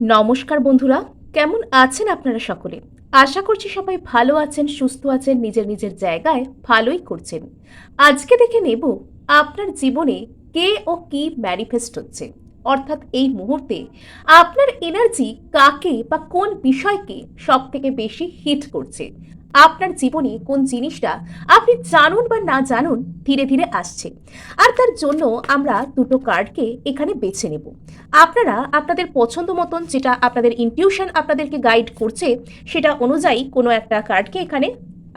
নমস্কার বন্ধুরা, কেমন আছেন আপনারা সকলে? আশা করছি সবাই ভালো আছেন, সুস্থ আছেন, নিজের নিজের জায়গায় ভালোই করছেন। আজকে দেখে নেব আপনার জীবনে কে ও কি ম্যানিফেস্ট হচ্ছে। অর্থাৎ এই মুহূর্তে আপনার এনার্জি কাকে বা কোন বিষয়কে সব থেকে বেশি হিট করছে। আপনার জীবনে কোন জিনিসটা আপনি জানুন বা না জানুন, ধীরে ধীরে আসছে। আর তার জন্য আমরা দুটো কার্ডকে এখানে বেছে নেব। আপনারা আপনাদের পছন্দ মতন যেটা আপনাদের ইনটিউশন আপনাদেরকে গাইড করছে, সেটা অনুযায়ী কোনো একটা কার্ডকে এখানে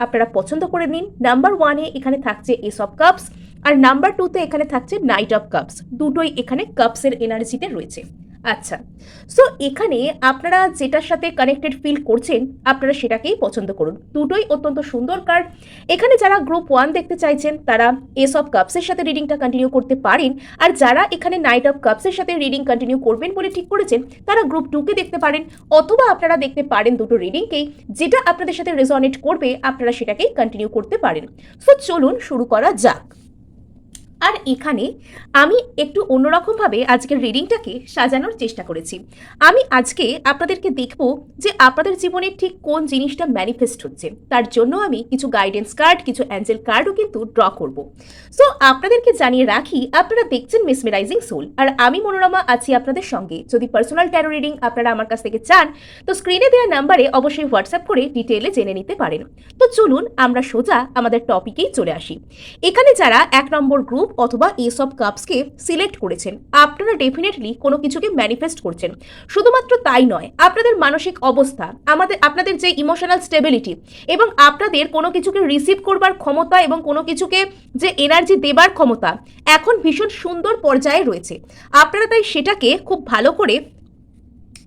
আপনারা পছন্দ করে নিন। নাম্বার ওয়ানে এখানে থাকছে এস অফ কাপস আর নাম্বার টুতে এখানে থাকছে নাইট অফ কাপস দুটোই এখানে কাপসের এনার্জিতে রয়েছে। আচ্ছা। সো এখানে আপনারা যেটার সাথে কানেক্টেড ফিল করছেন, আপনারা সেটাকেই পছন্দ করুন। দুটোই অত্যন্ত সুন্দর কার্ড এখানে যারা গ্রুপ ওয়ান দেখতে চাইছেন, তারা এস অফ কাপসের সাথে রিডিংটা কন্টিনিউ করতে পারেন। আর যারা এখানে নাইট অফ কাপসের সাথে রিডিং কন্টিনিউ করবেন বলে ঠিক করেছেন, তারা গ্রুপ টুকে দেখতে পারেন। অথবা আপনারা দেখতে পারেন দুটো রিডিংকেই যেটা আপনাদের সাথে রেজনেট করবে, আপনারা সেটাকেই কন্টিনিউ করতে পারেন। সো চলুন শুরু করা যাক। আর এখানে আমি একটু অন্যরকমভাবে আজকের রিডিংটাকে সাজানোর চেষ্টা করেছি। আমি আজকে আপনাদেরকে দেখব যে আপনাদের জীবনে ঠিক কোন জিনিসটা ম্যানিফেস্ট হচ্ছে। তার জন্য আমি কিছু গাইডেন্স কার্ড কিছু অ্যাঞ্জেল কার্ডও কিন্তু ড্র করব। সো আপনাদেরকে জানিয়ে রাখি, আপনারা দেখছেন মিসমেরাইজিং সোল আর আমি, মনোরমা, আছি আপনাদের সঙ্গে। যদি পার্সোনাল ট্যারো রিডিং আপনারা আমার কাছ থেকে চান, তো স্ক্রিনে দেওয়া নাম্বারে অবশ্যই হোয়াটসঅ্যাপ করে ডিটেলে জেনে নিতে পারেন। তো চলুন আমরা সোজা আমাদের টপিকেই চলে আসি। এখানে যারা এক নম্বর গ্রুপ অথবা এস অফ কাপসকে সিলেক্ট করেছেন। আপনারা ডেফিনেটলি কোনো কিছুকে ম্যানিফেস্ট করছেন। শুধুমাত্র তাই নয়, আপনাদের মানসিক অবস্থা, আমাদের, আপনাদের যে ইমোশনাল স্টেবিলিটি এবং আপনাদের কোনো কিছুকে রিসিভ করবার ক্ষমতা এবং কোনো কিছুকে যে এনার্জি দেবার ক্ষমতা এখন ভীষণ সুন্দর পর্যায়ে রয়েছে। আপনারা তাই সেটাকে খুব ভালো করে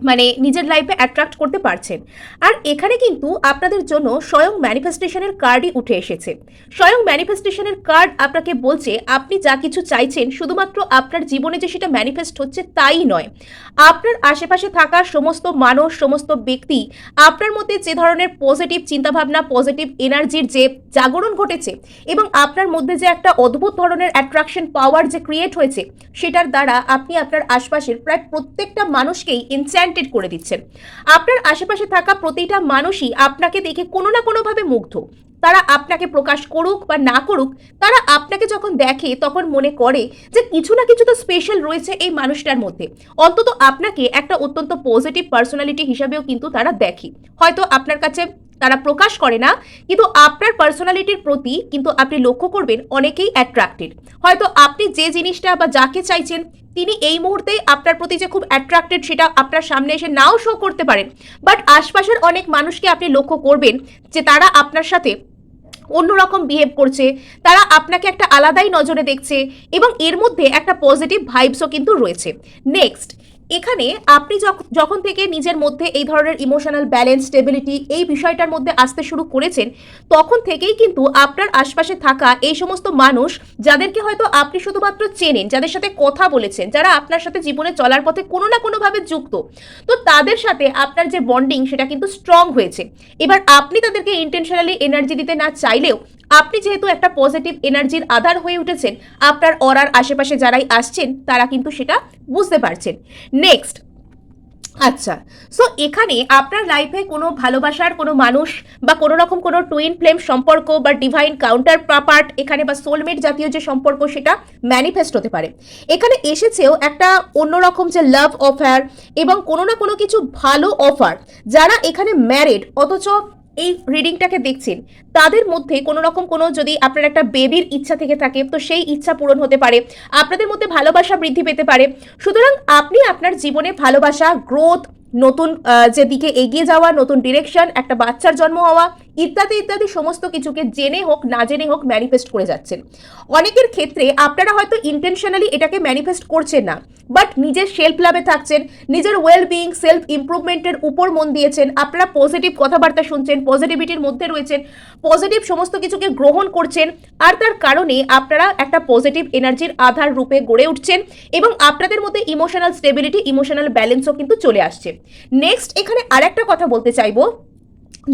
মানে নিজের লাইফে অ্যাট্রাক্ট করতে পারছেন। আর এখানে কিন্তু আপনাদের জন্য স্বয়ং ম্যানিফেস্টেশনের কার্ডই উঠে এসেছে। স্বয়ং ম্যানিফেস্টেশনের কার্ড আপনাকে বলছে, আপনি যা কিছু চাইছেন, শুধুমাত্র আপনার জীবনে যে সেটা ম্যানিফেস্ট হচ্ছে তাই নয়। আপনার আশেপাশে থাকা সমস্ত মানুষ, সমস্ত ব্যক্তি, আপনার মধ্যে যে ধরনের পজিটিভ চিন্তাভাবনা পজিটিভ এনার্জির যে জাগরণ ঘটেছে এবং আপনার মধ্যে যে একটা অদ্ভুত ধরনের অ্যাট্রাকশন পাওয়ার যে ক্রিয়েট হয়েছে, সেটার দ্বারা আপনি আপনার আশপাশের প্রায় প্রত্যেকটা মানুষকেই ইনচ্যান্টেড করে দিচ্ছেন। আপনার আশেপাশে থাকা প্রতিটা মানুষই আপনাকে দেখে কোনো না কোনোভাবে মুগ্ধ। তারা আপনাকে প্রকাশ করুক বা না করুক, তারা আপনাকে যখন দেখে তখন মনে করে যে কিছু না কিছু তো স্পেশাল রয়েছে এই মানুষটার মধ্যে। অন্তত আপনাকে একটা অত্যন্ত পজিটিভ পার্সোনালিটি হিসাবেও কিন্তু তারা দেখে। হয়তো আপনার কাছে তারা প্রকাশ করে না, কিন্তু আপনার পার্সোনালিটির প্রতি কিন্তু আপনি লক্ষ্য করবেন অনেকেই অ্যাট্রাক্টেড হয়তো আপনি যে জিনিসটা বা যাকে চাইছেন তিনি এই মুহূর্তে আপনার প্রতি যে খুব অ্যাট্রাক্টেড সেটা আপনার সামনে এসে নাও শো করতে পারেন। বাট আশপাশের অনেক মানুষকে আপনি লক্ষ্য করবেন যে তারা আপনার সাথে অন্যরকম বিহেভ করছে, তারা আপনাকে একটা আলাদাই নজরে দেখছে এবং এর মধ্যে একটা পজিটিভ ভাইবসও কিন্তু রয়েছে। নেক্সট এখানে আপনি যখ- যখন থেকে নিজের মধ্যে এই ধরনের ইমোশনাল ব্যালেন্স স্টেবিলিটি এই বিষয়টার মধ্যে আসতে শুরু করেছেন, তখন থেকেই কিন্তু আপনার আশপাশে থাকা এই সমস্ত মানুষ যাদেরকে হয়তো আপনি শুধুমাত্র চেনেন, যাদের সাথে কথা বলেছেন, যারা আপনার সাথে জীবনে চলার পথে কোনো না কোনোভাবে যুক্ত, তো তাদের সাথে আপনার যে বন্ডিং সেটা কিন্তু স্ট্রং হয়েছে। এবার আপনি তাদেরকে ইন্টেনশনালি এনার্জি দিতে না চাইলেও আপনি যেহেতু একটা পজিটিভ এনার্জির আধার হয়ে উঠেছেন, আপনার অরার আশেপাশে যারাই আসছেন, তারা কিন্তু সেটা বুঝতে পারছেন। নেক্সট আচ্ছা সো এখানে আপনার লাইফে কোনো ভালোবাসার কোনো মানুষ বা কোনো রকম কোনো টুইন ফ্লেম সম্পর্ক বা ডিভাইন কাউন্টার পার্ট এখানে বা সোলমেট জাতীয় যে সম্পর্ক সেটা ম্যানিফেস্ট হতে পারে। এখানে এসেছেও একটা অন্যরকম যে লাভ অফার এবং কোনো না কোনো কিছু ভালো অফার যারা এখানে ম্যারিড অথচ এই রিডিংটাকে দেখছেন, তাদের মধ্যে কোনো রকম কোনো যদি আপনার একটা বেবির ইচ্ছা থেকে থাকে, তো সেই ইচ্ছা পূরণ হতে পারে, আপনাদের মধ্যে ভালোবাসা বৃদ্ধি পেতে পারে। সুতরাং আপনি আপনার জীবনে ভালোবাসা গ্রোথ নতুন যেদিকে এগিয়ে যাওয়া, নতুন ডিরেকশন একটা বাচ্চার জন্ম হওয়া ইত্যাদি ইত্যাদি সমস্ত কিছুকে জেনে হোক, না জেনে হোক ম্যানিফেস্ট করে যাচ্ছেন। অনেকের ক্ষেত্রে আপনারা হয়তো ইন্টেনশনালি এটাকে ম্যানিফেস্ট করছেন না বাট নিজের সেলফ লাভে থাকছেন, নিজের ওয়েল বিইং সেলফ ইমপ্রুভমেন্টের উপর মন দিয়েছেন, আপনারা পজিটিভ কথাবার্তা শুনছেন পজিটিভিটির মধ্যে রয়েছেন পজিটিভ সমস্ত কিছুকে গ্রহণ করছেন, আর তার কারণে আপনারা একটা পজিটিভ এনার্জির আধার রূপে গড়ে উঠছেন এবং আপনাদের মধ্যে ইমোশনাল স্টেবিলিটি ইমোশনাল ব্যালেন্সও কিন্তু চলে আসছে। নেক্সট এখানে আরেকটা কথা বলতে চাইব।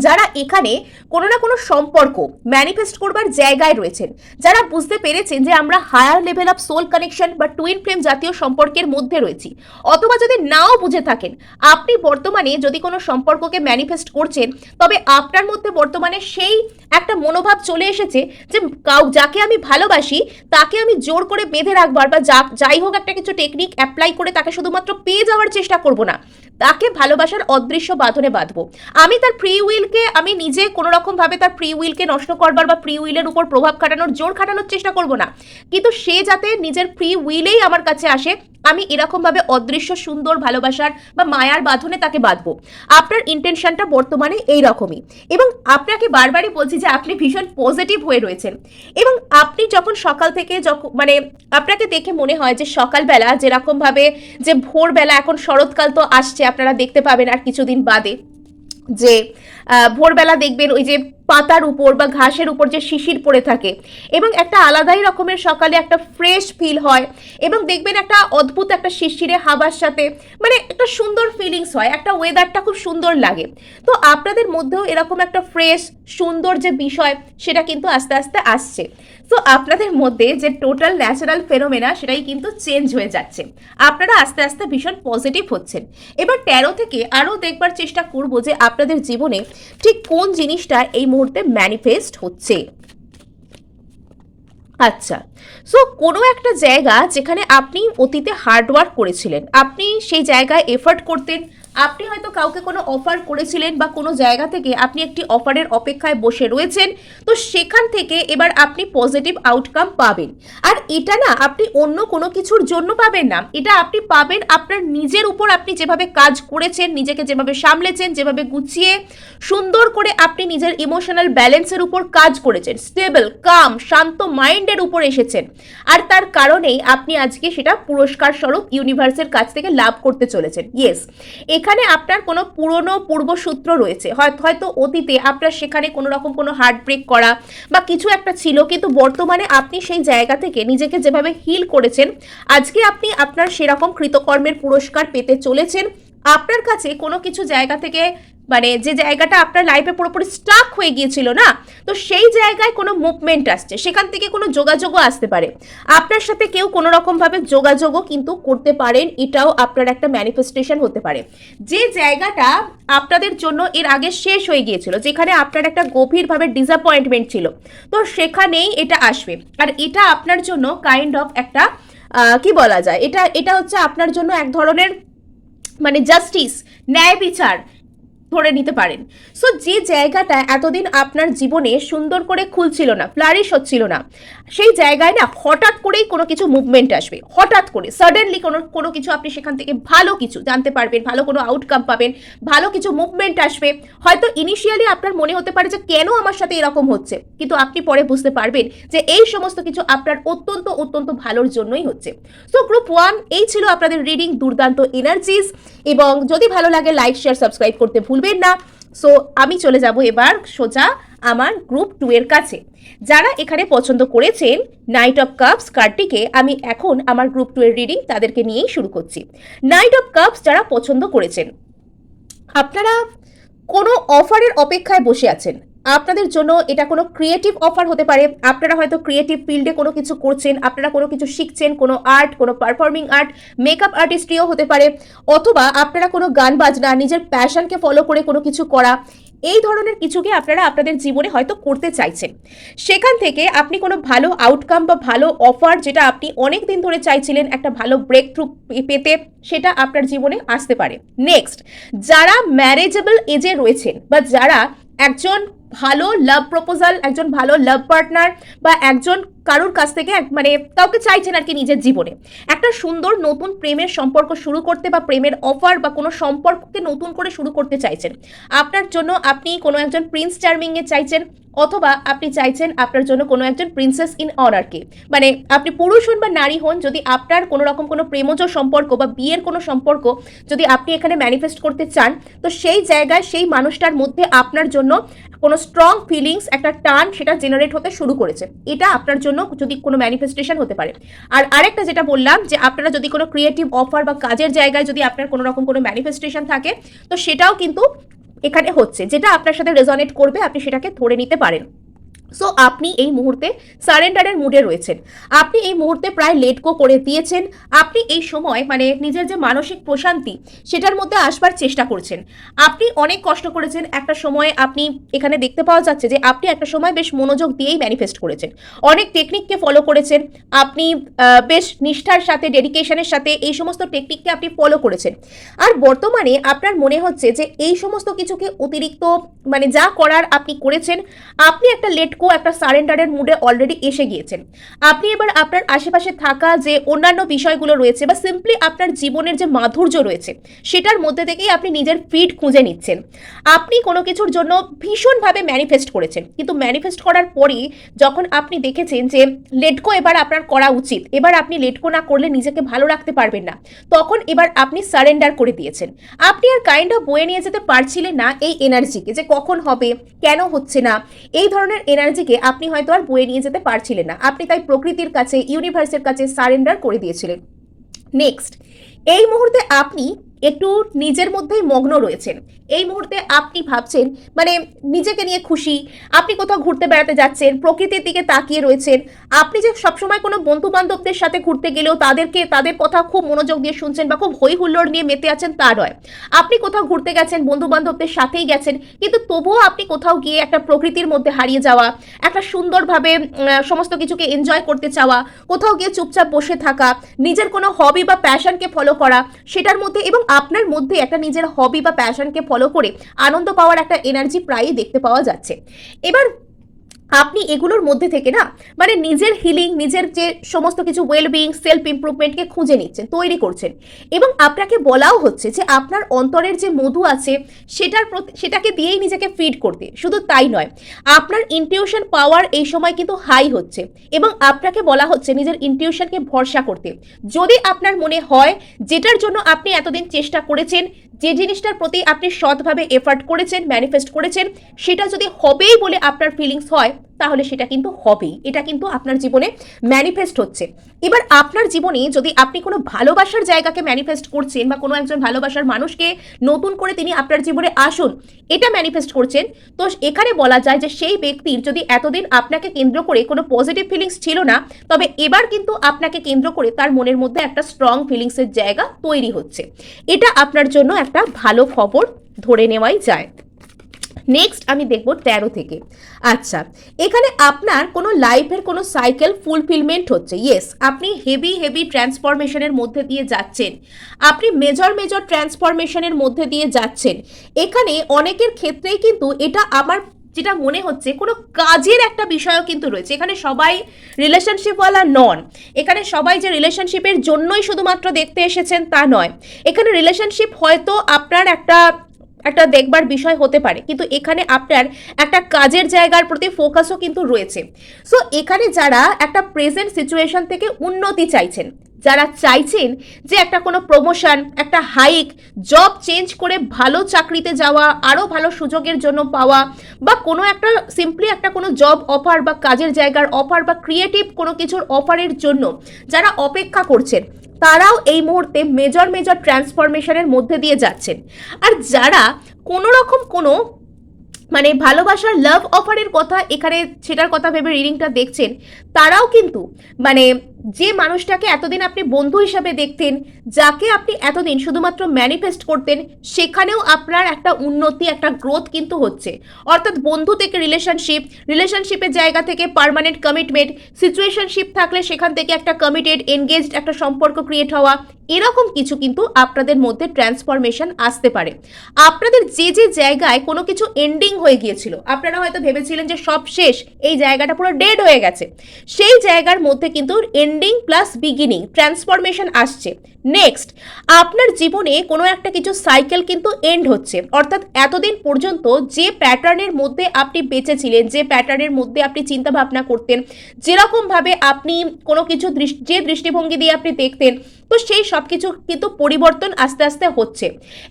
যারা এখানে কোনো না কোনো সম্পর্ক ম্যানিফেস্ট করবার জায়গায় রয়েছেন, যারা বুঝতে পেরেছেন যে আমরা higher level of soul connection বা টুইন ফ্লেম জাতীয় সম্পর্কের মধ্যে রয়েছি, অথবা যদি নাও বুঝে থাকেন, আপনি বর্তমানে যদি কোনো সম্পর্ককে ম্যানিফেস্ট করছেন, তবে আপনার মধ্যে বর্তমানে সেই একটা মনোভাব চলে এসেছে যে কাউ, যাকে আমি ভালোবাসি, তাকে আমি জোর করে বেঁধে রাখবার বা যা, যাই হোক একটা কিছু টেকনিক অ্যাপ্লাই করে তাকে শুধুমাত্র পেয়ে যাওয়ার চেষ্টা করব না। তাকে ভালোবাসার অদৃশ্য বাঁধনে বাঁধবো। আমি তার প্রি উইলকে আমি নিজে কোনো রকমভাবে তার ফ্রি উইলকে নষ্ট করবার বা প্রি উইলের উপর প্রভাব খাটানোর, জোর খাটানোর চেষ্টা করব না। কিন্তু সে যাতে নিজের প্রি উইলেই আমার কাছে আসে আমি এরকমভাবে অদৃশ্য, সুন্দর ভালোবাসার বা মায়ার বাঁধনে তাকে বাঁধবো। আপনার ইন্টেনশনটা বর্তমানে এই রকমই এবং আপনাকে বারবারই বলছি যে আপনি ভীষণ পজিটিভ হয়ে রয়েছেন। এবং আপনি যখন সকাল থেকে যখন মানে আপনাকে দেখে মনে হয় যে সকালবেলা যেরকমভাবে যে ভোরবেলা এখন শরৎকাল তো আসছে, আপনারা দেখতে পাবেন আর কিছুদিন বাদে যে ভোরবেলা দেখবেন ওই যে পাতার উপর বা ঘাসের উপর যে শিশির পড়ে থাকে। এবং একটা আলাদাই রকমের সকালে একটা ফ্রেশ ফিল হয় এবং দেখবেন একটা অদ্ভুত একটা শিশিরে হাবার সাথে মানে একটা সুন্দর ফিলিংস হয়, একটা ওয়েদারটা খুব সুন্দর লাগে। তো আপনাদের মধ্যেও এরকম একটা ফ্রেশ সুন্দর যে বিষয়, সেটা কিন্তু আস্তে আস্তে আসছে। তো আপনাদের মধ্যে যে টোটাল ন্যাচারাল ফেরোমেনা সেটাই কিন্তু চেঞ্জ হয়ে যাচ্ছে। আপনারা আস্তে আস্তে ভীষণ পজিটিভ হচ্ছেন। এবার তেরো থেকে আরও দেখবার চেষ্টা করব যে আপনাদের জীবনে ঠিক কোন জিনিসটা এই মুহূর্তে ম্যানিফেস্ট হচ্ছে। আচ্ছা সো কোনো একটা জায়গা যেখানে আপনি অতীতে হার্ডওয়ার্ক করেছিলেন, আপনি সেই জায়গায় এফার্ট করতেন, আপনি হয়তো কাউকে কোনো অফার করেছিলেন বা কোনো জায়গা থেকে আপনি একটি অফারের অপেক্ষায় বসে রয়েছেন, তো সেখান থেকে এবার আপনি পজিটিভ আউটকাম পাবেন। আর এটা না, আপনি অন্য কোনো কিছুর জন্য পাবেন না, এটা আপনি পাবেন আপনার নিজের উপর আপনি যেভাবে কাজ করেছেন, নিজেকে যেভাবে সামলেছেন, যেভাবে গুছিয়ে সুন্দর করে আপনি নিজের ইমোশনাল ব্যালেন্সের উপর কাজ করেছেন স্টেবল কাম শান্ত মাইন্ডের উপর এসেছেন। আর তার কারণেই আপনি আজকে সেটা পুরস্কার স্বরূপ ইউনিভার্সের কাছ থেকে লাভ করতে চলেছেন। ইয়েস এখানে আপনার কোনো পুরনো পূর্বসূত্র রয়েছে। হয়তো অতীতে আপনার সেখানে কোনো রকম কোনো হার্ট ব্রেক করা বা কিছু একটা ছিল, কিন্তু বর্তমানে আপনি সেই জায়গা থেকে নিজেকে যেভাবে হিল করেছেন, আজকে আপনি আপনার সেরকম কৃতকর্মের পুরস্কার পেতে চলেছেন। আপনার কাছে কোনো কিছু জায়গা থেকে মানে যে জায়গাটা আপনার লাইফে পুরোপুরি স্টাক হয়ে গিয়েছিল না, তো সেই জায়গায় কোনো মুভমেন্ট আসছে, সেখান থেকে কোনো যোগাযোগও আসতে পারে। আপনার সাথে কেউ কোনো রকমভাবে যোগাযোগও কিন্তু করতে পারেন, এটাও আপনার একটা ম্যানিফেস্টেশন হতে পারে। যে জায়গাটা আপনাদের জন্য এর আগে শেষ হয়ে গিয়েছিল, যেখানে আপনার একটা গভীরভাবে ডিসঅ্যাপয়েন্টমেন্ট ছিল, তো সেখানেই এটা আসবে। আর এটা আপনার জন্য কাইন্ড অফ একটা কি বলা যায়? এটা এটা হচ্ছে আপনার জন্য এক ধরনের মানে জাস্টিস ন্যায় বিচার ধরে নিতে পারেন। সো যে জায়গাটা এতদিন আপনার জীবনে সুন্দর করে খুলছিল না ফ্লারিশ হচ্ছিল না, সেই জায়গায় না হঠাৎ করেই কোনো কিছু মুভমেন্ট আসবে। হঠাৎ করে সাডেনলি কোনো কোনো কিছু আপনি সেখান থেকে ভালো কিছু জানতে পারবেন, ভালো কোনো আউটকাম পাবেন, ভালো কিছু মুভমেন্ট আসবে। হয়তো ইনিশিয়ালি আপনার মনে হতে পারে যে, কেন আমার সাথে এরকম হচ্ছে? কিন্তু আপনি পরে বুঝতে পারবেন যে, এই সমস্ত কিছু আপনার অত্যন্ত অত্যন্ত ভালোর জন্যই হচ্ছে। সো গ্রুপ ওয়ান এই ছিল আপনাদের রিডিং দুর্দান্ত এনার্জিস এবং যদি ভালো লাগে লাইক শেয়ার সাবস্ক্রাইব করতে ভুলবেন না। সো আমি চলে যাব এবার সোজা আমার গ্রুপ টু এর কাছে। যারা এখানে পছন্দ করেছেন নাইট অফ কাপস কার্ডটিকে আমি এখন আমার গ্রুপ টু এর রিডিং তাদেরকে নিয়েই শুরু করছি। নাইট অফ কাপস যারা পছন্দ করেছেন, আপনারা কোনো অফারের অপেক্ষায় বসে আছেন আপনাদের জন্য এটা কোনো ক্রিয়েটিভ অফার হতে পারে। আপনারা হয়তো ক্রিয়েটিভ ফিল্ডে কোনো কিছু করছেন, আপনারা কোনো কিছু শিখছেন, কোনো আর্ট কোনো পারফর্মিং আর্ট মেকআপ আর্টিস্ট্রিও হতে পারে। অথবা আপনারা কোনো গান বাজনা, নিজের প্যাশনকে ফলো করে কোনো কিছু করা, এই ধরনের কিছুকে আপনারা আপনাদের জীবনে হয়তো করতে চাইছেন। সেখান থেকে আপনি কোনো ভালো আউটকাম বা ভালো অফার যেটা আপনি অনেক দিন ধরে চাইছিলেন, একটা ভালো ব্রেক থ্রু পেতে, সেটা আপনার জীবনে আসতে পারে। নেক্সট যারা ম্যারেজেবল এজে রয়েছেন বা যারা একজন ভালো লাভ প্রপোজাল একজন ভালো লাভ পার্টনার বা একজন কারোর কাছ থেকে মানে কাউকে চাইছেন আর কি নিজের জীবনে। একটা সুন্দর নতুন প্রেমের সম্পর্ক শুরু করতে বা প্রেমের অফার বা কোনো সম্পর্ককে নতুন করে শুরু করতে চাইছেন, আপনার জন্য আপনি কোনো একজন প্রিন্স চার্মিংয়ে চাইছেন অথবা আপনি চাইছেন আপনার জন্য কোনো একজন প্রিন্সেস ইন অনারকে মানে আপনি পুরুষ হন বা নারী হন, যদি আপনার কোনো রকম কোনো প্রেমজ সম্পর্ক বা বিয়ের কোনো সম্পর্ক যদি আপনি এখানে ম্যানিফেস্ট করতে চান, তো সেই জায়গায় সেই মানুষটার মধ্যে আপনার জন্য কোনো স্ট্রং ফিলিংস একটা টান সেটা জেনারেট হতে শুরু করেছে। এটা আপনার জন্য যদি কোনো ম্যানিফেস্টেশন হতে পারে। আর আরেকটা যেটা বললাম যে আপনারা যদি কোনো ক্রিয়েটিভ অফার বা কাজের জায়গায় যদি আপনার কোনো রকম কোনো ম্যানিফেস্টেশন থাকে, তো সেটাও কিন্তু এখানে হচ্ছে। যেটা আপনার সাথে রেজনেট করবে, আপনি সেটাকে ধরে নিতে পারেন। সো আপনি এই মুহূর্তে সারেন্ডারের মুডে রয়েছেন। আপনি এই মুহূর্তে প্রায় লেটকো করে দিয়েছেন। আপনি এই সময় মানে নিজের যে মানসিক প্রশান্তি, সেটার মধ্যে আসবার চেষ্টা করছেন। আপনি অনেক কষ্ট করেছেন। একটা সময় আপনি এখানে দেখতে পাওয়া যাচ্ছে যে, আপনি একটা সময় বেশ মনোযোগ দিয়েই ম্যানিফেস্ট করেছেন। অনেক টেকনিককে ফলো করেছেন। আপনি বেশ নিষ্ঠার সাথে ডেডিকেশনের সাথে এই সমস্ত টেকনিককে আপনি ফলো করেছেন। আর বর্তমানে আপনার মনে হচ্ছে যে, এই সমস্ত কিছুকে অতিরিক্ত মানে যা করার আপনি করেছেন, আপনি একটা লেটকো একটা সারেন্ডারের মুডে অলরেডি এসে গিয়েছেন। আপনি এবার আপনার আশেপাশে থাকা যে অন্যান্য বিষয়গুলো রয়েছে বা সিম্পলি আপনার জীবনের যে মাধুর্য রয়েছে, সেটার মধ্যে থেকেই আপনি নিজের ফিট খুঁজে নিচ্ছেন। আপনি কোনো কিছুর জন্য ভীষণভাবে ম্যানিফেস্ট করেছেন, কিন্তু ম্যানিফেস্ট করার পরেই যখন আপনি দেখেছেন যে লেটকো এবার আপনার করা উচিত, এবার আপনি লেটকো না করলে নিজেকে ভালো রাখতে পারবেন না, তখন এবার আপনি সারেন্ডার করে দিয়েছেন। আপনি আর কাইন্ড অফ বয়ে নিয়ে যেতে পারছিলেন না এই এনার্জিকে যে কখন হবে, কেন হচ্ছে না, এই ধরনের এনার্জিকে আপনি হয়তো আর বয়ে নিয়ে যেতে পারছিলেন না। আপনি তাই প্রকৃতির কাছে ইউনিভার্সের কাছে সারেন্ডার করে দিয়েছিলেন। নেক্সট এই মুহূর্তে আপনি একটু নিজের মধ্যেই মগ্ন রয়েছেন। এই মুহূর্তে আপনি ভাবছেন মানে নিজেকে নিয়ে খুশি, আপনি কোথাও ঘুরতে বেড়াতে যাচ্ছেন, প্রকৃতির দিকে তাকিয়ে রয়েছেন, আপনি যে সবসময় কোনো বন্ধু বান্ধবদের সাথে ঘুরতে গেলেও তাদেরকে, তাদের কথা খুব মনোযোগ দিয়ে শুনছেন বা খুব হই হুল্লোড় নিয়ে মেতে আছেন তা নয়। আপনি কোথাও ঘুরতে গেছেন বন্ধু বান্ধবদের সাথেই গেছেন, কিন্তু তবুও আপনি কোথাও গিয়ে একটা প্রকৃতির মধ্যে হারিয়ে যাওয়া, একটা সুন্দরভাবে সমস্ত কিছুকে এনজয় করতে চাওয়া, কোথাও গিয়ে চুপচাপ বসে থাকা, নিজের কোনো হবি বা প্যাশনকে ফলো করা, সেটার মধ্যে এবং আপনার মধ্যে একটা নিজের হবি বা প্যাশনকে ফলো করে আনন্দ পাওয়ার একটা এনার্জি প্রায়ই দেখতে পাওয়া যাচ্ছে। এবার আপনি এগুলোর মধ্যে থেকে না মানে নিজের হিলিং নিজের যে সমস্ত কিছু ওয়েলবিং সেলফ ইমপ্রুভমেন্টকে খুঁজে নিচ্ছেন, তৈরি করছেন। এবং আপনাকে বলাও হচ্ছে যে আপনার অন্তরের যে মধু আছে, সেটার সেটাকে দিয়েই নিজেকে ফিড করতে। শুধু তাই নয়, আপনার ইনটিউশন পাওয়ার এই সময় কিন্তু হাই হচ্ছে। এবং আপনাকে বলা হচ্ছে নিজের ইনটিউশনকে ভরসা করতে। যদি আপনার মনে হয়, যেটার জন্য আপনি এতদিন চেষ্টা করেছেন যে জিনিসটার প্রতি আপনি সৎভাবে এফার্ট করেছেন ম্যানিফেস্ট করেছেন, সেটা যদি হবেই বলে আপনার ফিলিংস হয় তাহলে সেটা কিন্তু হবেই। এটা কিন্তু আপনার জীবনে ম্যানিফেস্ট হচ্ছে। এবার আপনার জীবনে যদি আপনি কোনো ভালোবাসার জায়গাকে ম্যানিফেস্ট করছেন বা কোনো একজন ভালোবাসার মানুষকে নতুন করে তিনি আপনার জীবনে আসুন, এটা ম্যানিফেস্ট করছেন, তো এখানে বলা যায় যে সেই ব্যক্তির যদি এতদিন আপনাকে কেন্দ্র করে কোনো পজিটিভ ফিলিংস ছিল না, তবে এবার কিন্তু আপনাকে কেন্দ্র করে তার মনের মধ্যে একটা স্ট্রং ফিলিংসের জায়গা তৈরি হচ্ছে। এটা আপনার জন্য একটা ভালো খবর ধরে নেওয়াই যায়। নেক্সট আমি দেখব তেরো থেকে। আচ্ছা এখানে আপনার কোনো লাইফের কোনো সাইকেল ফুলফিলমেন্ট হচ্ছে। ইয়েস আপনি হেভি হেভি ট্রান্সফরমেশনের মধ্যে দিয়ে যাচ্ছেন। আপনি মেজর মেজর ট্রান্সফরমেশনের মধ্যে দিয়ে যাচ্ছেন। এখানে অনেকের ক্ষেত্রেই কিন্তু এটা আমার যেটা মনে হচ্ছে, কোনো কাজের একটা বিষয়ও কিন্তু রয়েছে। এখানে সবাই রিলেশনশিপওয়ালা নন এখানে সবাই যে রিলেশনশিপের জন্যই শুধুমাত্র দেখতে এসেছেন তা নয়। এখানে রিলেশনশিপ হয়তো আপনার একটা একটা দেখবার বিষয় হতে পারে। কিন্তু এখানে আপনার একটা কাজের জায়গার প্রতি ফোকাসও কিন্তু রয়েছে। সো এখানে যারা একটা প্রেজেন্ট সিচুয়েশন থেকে উন্নতি চাইছেন, যারা চাইছেন যে একটা কোনো প্রমোশন একটা হাইক জব চেঞ্জ করে ভালো চাকরিতে যাওয়া আরও ভালো সুযোগের জন্য পাওয়া, বা কোনো একটা সিম্পলি একটা কোনো জব অফার বা কাজের জায়গার অফার বা ক্রিয়েটিভ কোনো কিছুর অফারের জন্য যারা অপেক্ষা করছেন তারাও এই মুহূর্তে মেজর মেজর ট্রান্সফরমেশনের মধ্যে দিয়ে যাচ্ছেন। আর যারা কোনো রকম কোনো মানে ভালোবাসার লাভ অফারের কথা এখানে সেটার কথা ভেবে রিডিংটা দেখছেন, তারাও কিন্তু মানে যে মানুষটাকে এতদিন আপনি বন্ধু হিসাবে দেখতেন, যাকে আপনি এতদিন শুধুমাত্র ম্যানিফেস্ট করতেন, সেখানেও আপনার একটা উন্নতি, একটা গ্রোথ কিন্তু হচ্ছে। অর্থাৎ বন্ধু থেকে রিলেশনশিপ রিলেশনশিপের জায়গা থেকে পার্মানেন্ট কমিটমেন্ট সিচুয়েশনশিপ থাকলে সেখান থেকে একটা কমিটেড এনগেজড একটা সম্পর্ক ক্রিয়েট হওয়া, এরকম কিছু কিন্তু আপনাদের মধ্যে ট্রান্সফরমেশন আসতে পারে। আপনাদের যে যে জায়গায় কোনো কিছু এন্ডিং হয়ে গিয়েছিল, আপনারা হয়তো ভেবেছিলেন যে সব শেষ, এই জায়গাটা পুরো ডেড হয়ে গেছে। সেই জায়গার মধ্যে কিন্তু এন্ডিং প্লাস বিগিনিং ট্রান্সফরমেশন আসছে। নেক্সট আপনার জীবনে কোনো একটা কিছু সাইকেল কিন্তু এন্ড হচ্ছে। অর্থাৎ এতদিন পর্যন্ত যে প্যাটার্নের মধ্যে আপনি বেঁচে ছিলেন যে প্যাটার্নের মধ্যে আপনি চিন্তা ভাবনা করতেন, যেরকমভাবে আপনি কোনো কিছু যে দৃষ্টিভঙ্গি দিয়ে আপনি দেখতেন, তো সেই সব কিছু কিন্তু পরিবর্তন আস্তে আস্তে হচ্ছে।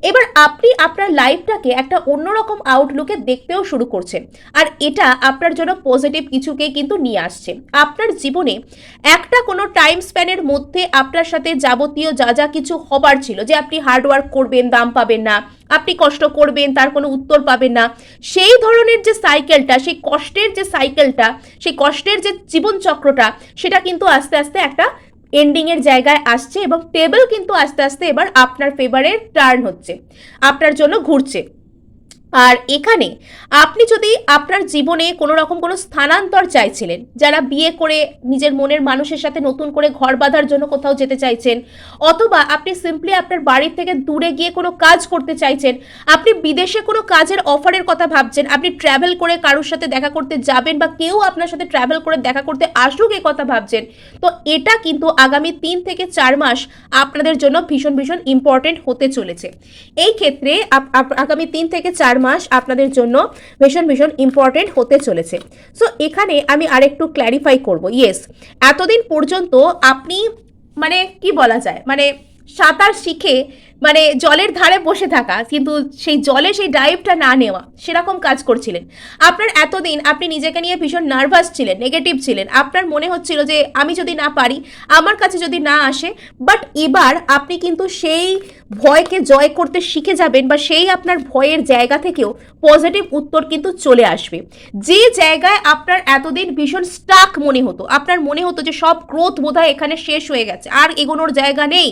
এবার আপনি আপনার লাইফটাকে একটা অন্যরকম আউটলুকে দেখতেও শুরু করছেন। আর এটা আপনার জন্য পজিটিভ কিছুকে কিন্তু নিয়ে আসছে। আপনার জীবনে একটা কোনো টাইম স্প্যানের মধ্যে আপনার সাথে যাবতীয় যা যা কিছু হবার ছিল যে আপনি হার্ডওয়ার্ক করবেন, দাম পাবেন না, আপনি কষ্ট করবেন, তার কোনো উত্তর পাবেন না, সেই ধরনের যে সাইকেলটা সেই কষ্টের যে সাইকেলটা সেই কষ্টের যে জীবনচক্রটা, সেটা কিন্তু আস্তে আস্তে একটা এন্ডিংয়ের জায়গায় আসছে এবং টেবিল কিন্তু আস্তে আস্তে এবার আপনার ফেভারের টার্ন হচ্ছে। আপনার জন্য ঘুরছে। আর এখানে আপনি যদি আপনার জীবনে কোনো রকম কোনো স্থানান্তর চাইছিলেন, যারা বিয়ে করে নিজের মনের মানুষের সাথে নতুন করে ঘর বাঁধার জন্য কোথাও যেতে চাইছেন, অথবা আপনি সিম্পলি আপনার বাড়ির থেকে দূরে গিয়ে কোনো কাজ করতে চাইছেন, আপনি বিদেশে কোনো কাজের অফারের কথা ভাবছেন, আপনি ট্র্যাভেল করে কারোর সাথে দেখা করতে যাবেন বা কেউ আপনার সাথে ট্র্যাভেল করে দেখা করতে আসুক এ কথা ভাবছেন, তো এটা কিন্তু আগামী তিন থেকে চার মাস আপনাদের জন্য ভীষণ ভীষণ ইম্পর্টেন্ট হতে চলেছে। এই ক্ষেত্রে আগামী তিন থেকে চার মাস আপনাদের জন্য ভীষণ ভীষণ ইম্পর্টেন্ট হতে চলেছে। সো এখানে আমি আরেকটু ক্ল্যারিফাই করব। ইয়েস এতদিন পর্যন্ত আপনি মানে কি বলা যায়? মানে সাঁতার শিখে মানে জলের ধারে বসে থাকা, কিন্তু সেই জলে সেই ডাইভটা না নেওয়া, সেরকম কাজ করছিলেন। আপনার এতদিন আপনি নিজেকে নিয়ে ভীষণ নার্ভাস ছিলেন নেগেটিভ ছিলেন। আপনার মনে হচ্ছিল যে, আমি যদি না পারি, আমার কাছে যদি না আসে বাট এবার আপনি কিন্তু সেই ভয়কে জয় করতে শিখে যাবেন বা সেই আপনার ভয়ের জায়গা থেকেও পজিটিভ উত্তর কিন্তু চলে আসবে। যে জায়গায় আপনার এতদিন ভীষণ স্টাক মনে হতো, আপনার মনে হতো যে সব গ্রোথ বোধহয় এখানে শেষ হয়ে গেছে, আর এগোনোর জায়গা নেই,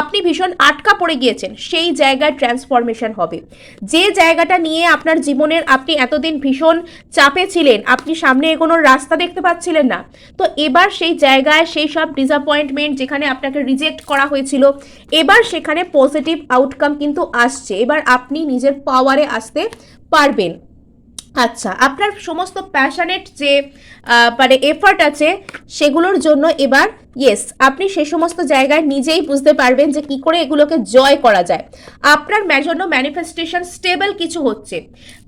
আপনি ভীষণ আটকা পড়ে গিয়েছেন সেই জায়গায় ট্রান্সফরমেশন হবে। যে জায়গাটা নিয়ে আপনার জীবনের আপনি এতদিন ভীষণ চাপে ছিলেন, আপনি সামনে এগোনোর রাস্তা দেখতে পাচ্ছিলেন না, তো এবার সেই জায়গায় সেই সব ডিসঅ্যাপয়েন্টমেন্ট যেখানে আপনাকে রিজেক্ট করা হয়েছিল, এবার সেখানে পজিটিভ আউটকাম কিন্তু আসছে। এবার আপনি নিজের পাওয়ারে আসতে পারবেন। আচ্ছা আপনার সমস্ত প্যাশনেট যে মানে এফার্ট আছে, সেগুলোর জন্য এবার ইয়েস আপনি সে সমস্ত জায়গায় নিজেই বুঝতে পারবেন যে কি করে এগুলোকে জয় করা যায়। আপনার জন্য ম্যানিফেস্টেশন স্টেবল কিছু হচ্ছে।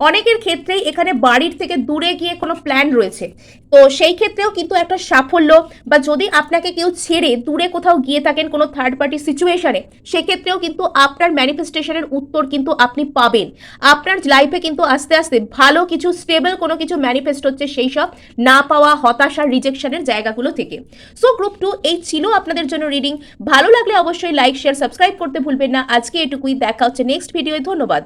অনেকের ক্ষেত্রেই এখানে বাড়ির থেকে দূরে গিয়ে কোনো প্ল্যান রয়েছে। তো সেই ক্ষেত্রেও কিন্তু একটা সাফল্য বা যদি আপনাকে কেউ ছেড়ে দূরে কোথাও গিয়ে থাকেন কোনো থার্ড পার্টি সিচুয়েশনে সেক্ষেত্রেও কিন্তু আপনার ম্যানিফেস্টেশনের উত্তর কিন্তু আপনি পাবেন। আপনার লাইফে কিন্তু আস্তে আস্তে ভালো কিছু স্টেবল কোনো কিছু ম্যানিফেস্ট হচ্ছে সেই সব না পাওয়া, হতাশা রিজেকশনের জায়গাগুলো থেকে। সো গ্রুপ টু এই ছিল আপনাদের জন্য রিডিং ভালো লাগলে অবশ্যই লাইক শেয়ার সাবস্ক্রাইব করতে ভুলবেন না। আজকে এটুকুই। দেখা হচ্ছে নেক্সট ভিডিওয় ধন্যবাদ।